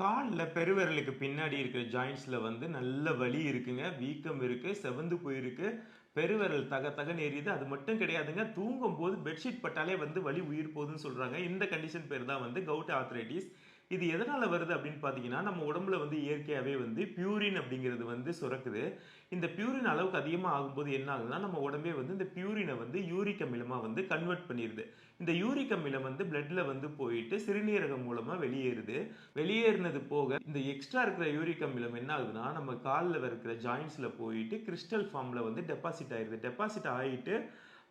காலில் பெருவிரலுக்கு பின்னாடி இருக்கிற ஜாயின்ஸில் வந்து நல்ல வலி இருக்குங்க வீக்கம் இருக்குது செவந்து போயிருக்கு. பெருவிரல் தக தகன்னு எரியுது. அது மட்டும் கிடையாதுங்க தூங்கும் போது பெட்ஷீட் பட்டாலே வந்து வலி உயிர் போகுதுன்னு சொல்கிறாங்க இந்த கண்டிஷன் பேர் தான் வந்து கவுட் ஆத்ரைட்டிஸ் இது எதனால் வருது அப்படின்னு பார்த்தீங்கன்னா நம்ம உடம்புல வந்து இயற்கையாகவே வந்து பியூரின் அப்படிங்கிறது வந்து சுரக்குது. இந்த பியூரின் அளவுக்கு அதிகமாக ஆகும்போது என்ன ஆகுதுன்னா நம்ம உடம்பே வந்து இந்த பியூரினை வந்து யூரிக் அமிலமாக வந்து கன்வெர்ட் பண்ணிடுது இந்த யூரிக் அமிலம் வந்து பிளட்ல வந்து போயிட்டு சிறுநீரகம் மூலமாக வெளியேறுது. வெளியேறினது போக இந்த எக்ஸ்ட்ரா இருக்கிற யூரிக் அமிலம் என்ன ஆகுதுன்னா நம்ம காலில் இருக்கிற ஜாயின்ஸில் போயிட்டு கிறிஸ்டல் ஃபார்மில் வந்து டெபாசிட் ஆயிடுது. டெபாசிட் ஆகிட்டு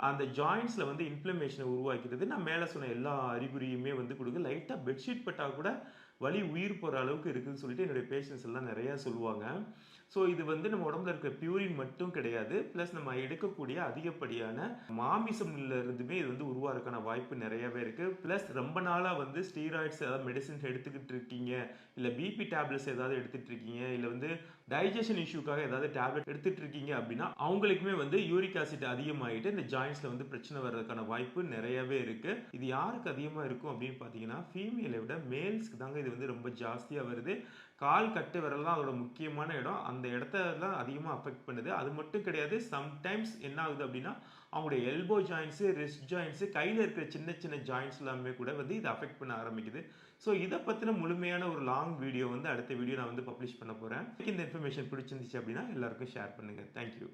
அந்த ஜாயின்ஸில் வந்து இன்ஃப்ளமேஷனை உருவாக்கிறது நான் மேலே சொன்ன எல்லா அறிகுறியுமே வந்து கொடுக்கு லைட்டாக பெட்ஷீட் பட்டால் கூட வலி உயிர் போகிற அளவுக்கு இருக்குதுன்னு சொல்லிட்டு என்னுடைய பேஷண்ட்ஸ் எல்லாம் நிறையா சொல்லுவாங்க. ஸோ இது வந்து நம்ம உடம்புல இருக்கிற பியூரின் மட்டும் கிடையாது. ப்ளஸ் நம்ம எடுக்கக்கூடிய அதிகப்படியான மாமிசம்ல இருந்துமே இது வந்து உருவாகிறதுக்கான வாய்ப்பு நிறையவே இருக்குது ப்ளஸ் ரொம்ப நாளாக வந்து ஸ்டீராய்ட்ஸ் ஏதாவது மெடிசின்ஸ் எடுத்துக்கிட்டு இருக்கீங்க. இல்லை பிபி டேப்லெட்ஸ் ஏதாவது எடுத்துகிட்டு இருக்கீங்க. இல்லை வந்து டைஜஷன் இஷ்யூக்காக ஏதாவது டேப்லெட் எடுத்துகிட்டு இருக்கீங்க அப்படின்னா அவங்களுக்குமே வந்து யூரிக் ஆசிட் அதிகமாகிட்டு இந்த ஜாயின் ஜாயின்ஸில் வந்து பிரச்சனை வர்றதுக்கான வாய்ப்பு நிறையவே இருக்குது இது யாருக்கு அதிகமாக இருக்கும் அப்படின்னு பார்த்தீங்கன்னா ஃபீமேலை விட மேல்ஸ்க்கு தாங்க இது வந்து ரொம்ப ஜாஸ்தியாக வருது. கால் கட்டு விரல் தான் அதோட முக்கியமான இடம். அந்த இடத்தெல்லாம் அதிகமாக அஃபெக்ட் பண்ணுது. அது மட்டும் கிடையாது சம்டைம்ஸ் என்ன ஆகுது அப்படின்னா அவங்களுடைய எல்போ ஜாயின்ஸு ரிஸ்ட் ஜாயின்ஸு கையில் இருக்கிற சின்ன சின்ன ஜாயின்ஸ் எல்லாமே கூட வந்து இது அஃபெக்ட் பண்ண ஆரம்பிக்குது. ஸோ இதை பற்றின முழுமையான ஒரு லாங் வீடியோ வந்து அடுத்த வீடியோ நான் வந்து பப்ளிஷ் பண்ண போகிறேன் இந்த இன்ஃபர்மேஷன் பிடிச்சிருந்துச்சு அப்படின்னா எல்லாருக்கும் ஷேர் பண்ணுங்கள் தேங்க்யூ